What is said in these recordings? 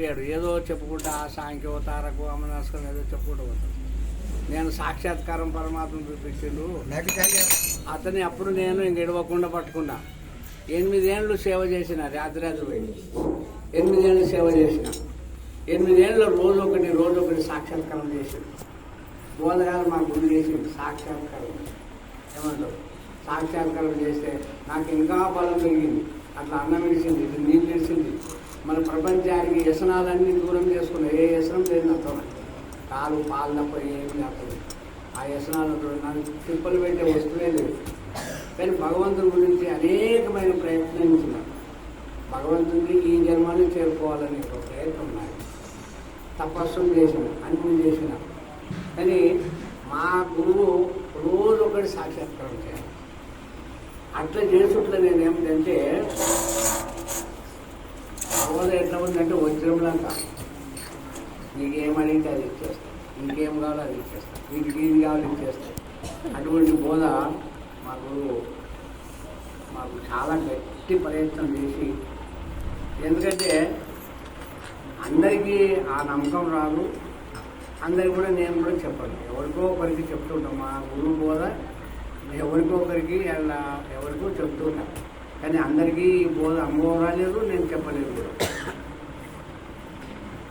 చెప్పాడు. ఏదో చెప్పుకుంటా ఆ సాంఖ్యో తారకు అమనాస్కరం ఏదో చెప్పుకుంటూ పోతాడు. నేను సాక్షాత్కారం పరమాత్మ చూపించిండు. అతని అప్పుడు నేను ఇంక ఇడవకుండా పట్టుకున్నా. ఎనిమిదేళ్ళు సేవ చేసిన రాత్రి రాత్రి పోయి. ఎనిమిదేళ్ళు సేవ చేసిన. ఎనిమిదేళ్ళు రోజు ఒకటి రోజు ఒకటి సాక్షాత్కారం చేసిండు బోధగాలు మా గుడి చేసిండు సాక్షాత్కారం. ఏమంటారు సాక్షాత్కారం చేస్తే నాకు ఇంకా బలం పెరిగింది. అట్లా అన్నం ఇట్లా నీళ్ళు విడిచింది మన ప్రపంచానికి వ్యసనాలన్నీ దూరం చేసుకున్నాం ఏ వ్యసనం లేదు నాతో కాలు పాలు తప్ప ఏమి లేకపోతే. ఆ వ్యసనాలు నాకు తిప్పలు పెట్టే వస్తువే లేదు. కానీ భగవంతుడి గురించి అనేకమైన ప్రయత్నించిన భగవంతుడిని ఈ జన్మని చేరుకోవాలని ఒక ప్రయత్నం నాకు తపస్సులు చేసిన అన్ని చేసిన. కానీ మా గురువు రోజు ఒకటి సాక్షాత్కారం చేయాలి. అట్లా చేసుంటే నేను ఏమిటంటే ఎట్లా ఉందంటే వజ్రంలాగా నీకు ఏమడిగితే అది ఇచ్చేస్తాం. ఇంకేం కావాలో అది ఇచ్చేస్తాం. నీకు ఏది కావాలి ఇచ్చేస్తాం అటువంటి బోధ మా గురువు మాకు చాలా గట్టి ప్రయత్నం చేసి ఎందుకంటే అందరికీ ఆ నమ్మకం రాదు. అందరికి కూడా నేను కూడా చెప్పాలి ఎవరికో ఒకరికి చెప్తుంటాం. మా గురువు బోధ ఎవరికో ఒకరికి అలా ఎవరికో చెప్తుంటాను కానీ అందరికీ బోధ అనుభవం రాలేదు నేను చెప్పలేదు. కూడా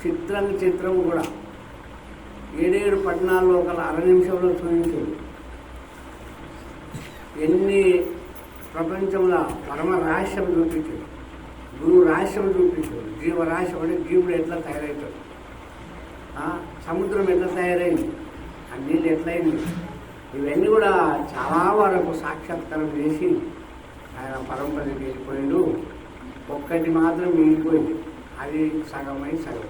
చిత్రం చిత్రం కూడా. ఏడేడు పట్టణాల్లో ఒక అర నిమిషంలో చూపించింది ఎన్ని ప్రపంచంలో పరమ రహస్యం చూపించాడు గురువు రహస్యం చూపించాడు రహస్యం అంటే జీవుడు ఎట్లా తయారవుతాడు? సముద్రం ఎట్లా తయారైంది? ఆ నీళ్ళు ఎట్లయింది? ఇవన్నీ కూడా చాలా వరకు సాక్షాత్కారం చేసి ఆయన పరంపర వెళ్ళిపోయిండు ఒక్కటి మాత్రం మిగిలిపోయింది అది సగమై సగం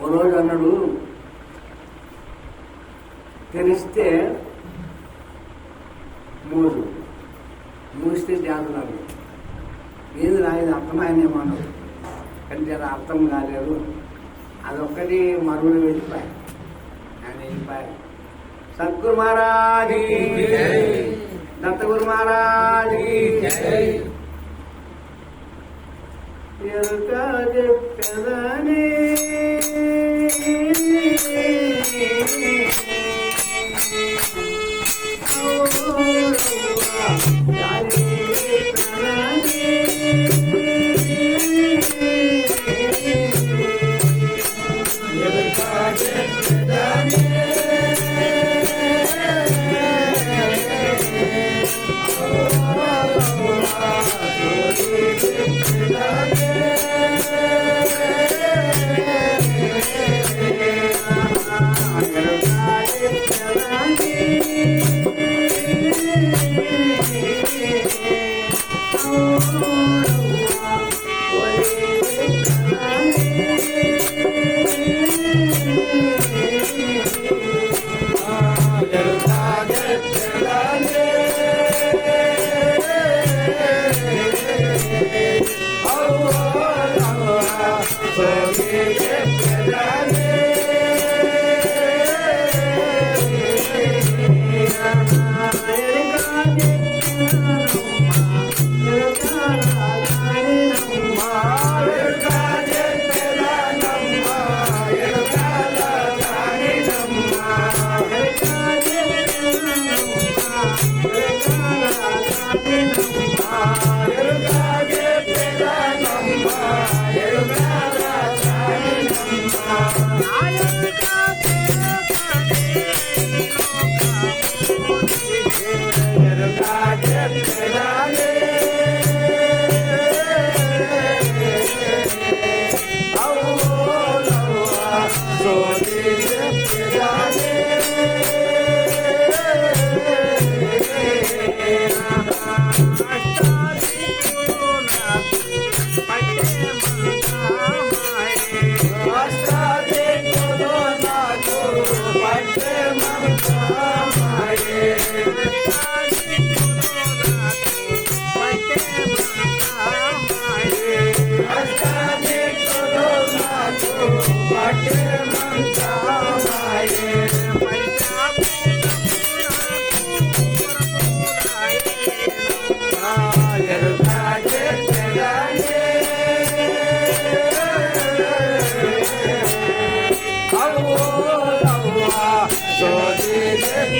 ఓ రోజు అన్నాడు తెలిస్తే మూడు మూస్తే జాతున్నారు ఏది రాయదు అర్థమైనేమో అన్నాడు. కానీ జర అర్థం కాలేదు. అదొక్కటి మరుగులు వెళ్ళిపోయాయి. ఆయన వెళ్ళిపోయాడు సద్గురు మహారాజీ! దత్తగురు మహారాజ్ ఎరుక చెప్పదని 彩云一片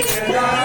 Yeah.